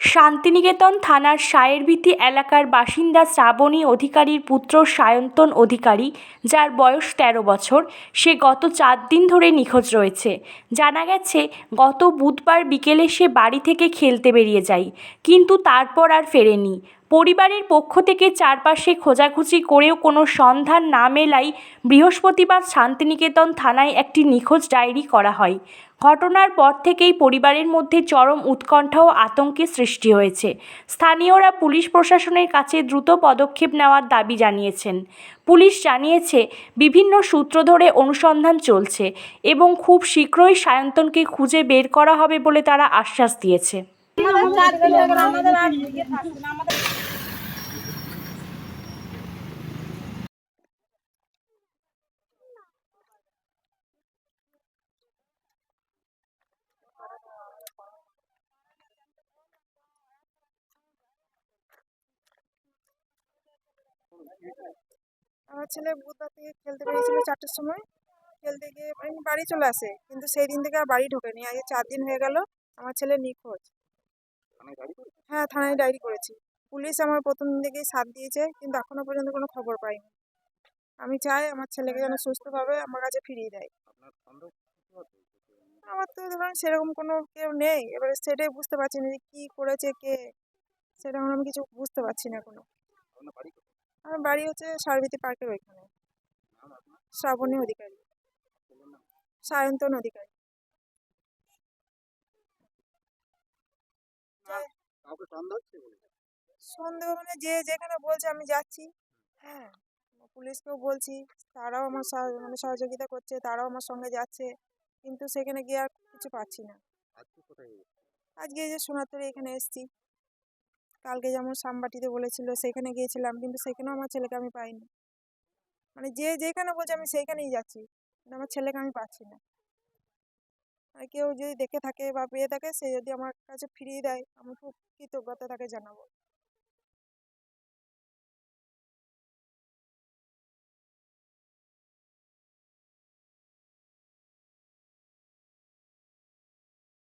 শান্তিনিকেতন থানার সায়েরভিতি এলাকার বাসিন্দা শ্রাবণী অধিকারীর পুত্র সায়ন্তন অধিকারী, যার বয়স তেরো বছর, সে গত চার দিন ধরে নিখোঁজ রয়েছে। জানা গেছে, গত বুধবার বিকেলে সে বাড়ি থেকে খেলতে বেরিয়ে যায়, কিন্তু তারপর আর ফেরেনি। পরিবারের পক্ষ থেকে চারপাশে খোঁজাখুঁজি করেও কোনো সন্ধান না মেলায় বৃহস্পতিবার শান্তিনিকেতন থানায় একটি নিখোঁজ ডায়েরি করা হয়। ঘটনার পর থেকেই পরিবারের মধ্যে চরম উৎকণ্ঠা ও আতঙ্কের সৃষ্টি হয়েছে। স্থানীয়রা পুলিশ প্রশাসনের কাছে দ্রুত পদক্ষেপ নেওয়ার দাবি জানিয়েছেন। পুলিশ জানিয়েছে, বিভিন্ন সূত্র ধরে অনুসন্ধান চলছে এবং খুব শীঘ্রই সায়ন্তনকে খুঁজে বের করা হবে বলে তারা আশ্বাস দিয়েছে। আমার ছেলে বুধবার থেকে খেলতে বেরিয়েছিল চারটের সময়। খেলতে গিয়ে বাড়ি চলে আসে। কিন্তু সেই দিন থেকে আর বাড়ি ঢোকেনি। আজকে চার দিন হয়ে গেল। আমার ছেলে নিখোঁজ। হ্যাঁ থানায় ডায়েরি করেছি। পুলিশ আমার প্রথম থেকেই সাথ দিয়েছে কিন্তু এখনও পর্যন্ত কোনো খবর পাইনি। আমি চাই আমার ছেলেকে যেন সুস্থভাবে আমার কাছে ফিরিয়ে দেয়। আমার তো ধরুন সেরকম কোনো কেউ নেই। এবারে সেটাই বুঝতে পারছি না যে কী করেছে কে? সেটা আমি কিছু বুঝতে পারছি না এখনও। আমার বাড়ি হচ্ছে সারভিতি পার্কের ওইখানে। শ্রাবণী অধিকারী। সায়ন্তন অধিকারী। কাউকে সন্দেহ হচ্ছে সন্দেহ মানে যে যেখানে বলছে আমি যাচ্ছি। হ্যাঁ পুলিশকেও বলছি তারাও আমার মানে সহযোগিতা করছে তারাও আমার সঙ্গে যাচ্ছে কিন্তু সেখানে গিয়ে আর কিছু পাচ্ছি না। আজকে এই যে সোনারতরে এখানে এসেছি। কালকে যেমন সামবাটিতে বলেছিল সেখানে গিয়েছিলাম কিন্তু সেখানেও আমার ছেলেকে আমি পাইনি। মানে যে যেখানে বলছে আমি সেইখানেই যাচ্ছি কিন্তু আমার ছেলেকে আমি পাচ্ছি না। কেউ যদি দেখে থাকে বা পেয়ে থাকে, সে যদি আমার কাছে ফিরিয়ে দেয়, আমি খুব কৃতজ্ঞতা তাকে জানাব।